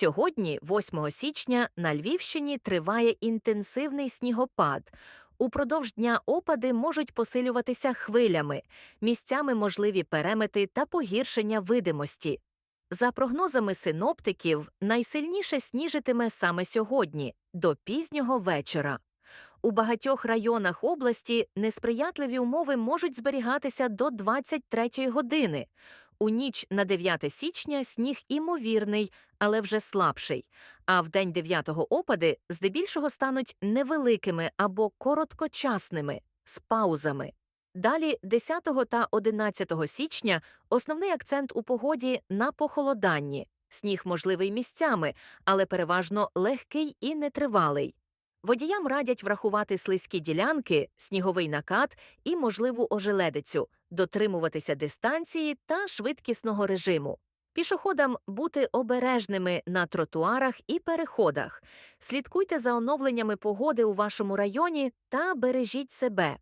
Сьогодні, 8 січня, на Львівщині триває інтенсивний снігопад. Упродовж дня опади можуть посилюватися хвилями, місцями можливі перемети та погіршення видимості. За прогнозами синоптиків, найсильніше сніжитиме саме сьогодні, до пізнього вечора. У багатьох районах області несприятливі умови можуть зберігатися до 23 години. У ніч на 9 січня сніг імовірний, але вже слабший. А в день 9-го опади здебільшого стануть невеликими або короткочасними з паузами. Далі 10 та 11 січня основний акцент у погоді на похолоданні. Сніг можливий місцями, але переважно легкий і нетривалий. Водіям радять врахувати слизькі ділянки, сніговий накат і можливу ожеледицю, дотримуватися дистанції та швидкісного режиму. Пішоходам бути обережними на тротуарах і переходах. Слідкуйте за оновленнями погоди у вашому районі та бережіть себе.